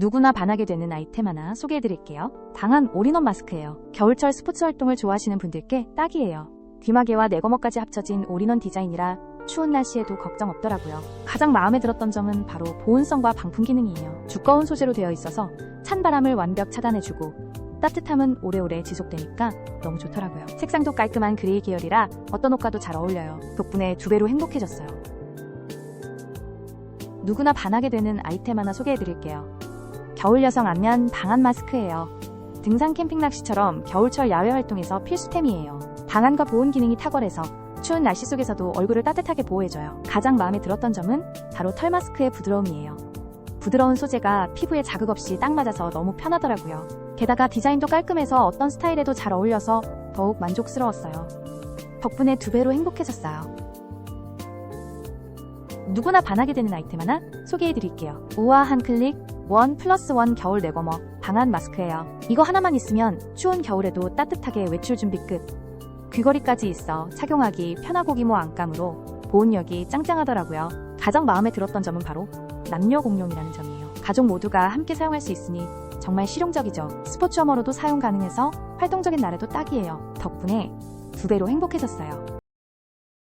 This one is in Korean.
누구나 반하게 되는 아이템 하나 소개해드릴게요. 방한 올인원 마스크예요. 겨울철 스포츠 활동을 좋아하시는 분들께 딱이에요. 귀마개와 내거머까지 합쳐진 올인원 디자인이라 추운 날씨에도 걱정 없더라고요. 가장 마음에 들었던 점은 바로 보온성과 방풍 기능이에요. 두꺼운 소재로 되어 있어서 찬 바람을 완벽 차단해주고 따뜻함은 오래오래 지속되니까 너무 좋더라고요. 색상도 깔끔한 그레이 계열이라 어떤 옷과도 잘 어울려요. 덕분에 두 배로 행복해졌어요. 누구나 반하게 되는 아이템 하나 소개해드릴게요. 겨울 여성 안면 방한 마스크예요. 등산 캠핑 낚시처럼 겨울철 야외 활동에서 필수템이에요. 방한과 보온 기능이 탁월해서 추운 날씨 속에서도 얼굴을 따뜻하게 보호해줘요. 가장 마음에 들었던 점은 바로 털 마스크의 부드러움이에요. 부드러운 소재가 피부에 자극 없이 딱 맞아서 너무 편하더라고요. 게다가 디자인도 깔끔해서 어떤 스타일에도 잘 어울려서 더욱 만족스러웠어요. 덕분에 두 배로 행복해졌어요. 누구나 반하게 되는 아이템 하나 소개해드릴게요. 우아 한 클릭 원 플러스 원 겨울 내거머 방한 마스크예요. 이거 하나만 있으면 추운 겨울에도 따뜻하게 외출 준비 끝. 귀걸이까지 있어 착용하기 편하고 기모 안감으로 보온력이 짱짱하더라고요. 가장 마음에 들었던 점은 바로 남녀 공용이라는 점이에요. 가족 모두가 함께 사용할 수 있으니 정말 실용적이죠. 스포츠 워머로도 사용 가능해서 활동적인 날에도 딱이에요. 덕분에 두 배로 행복해졌어요.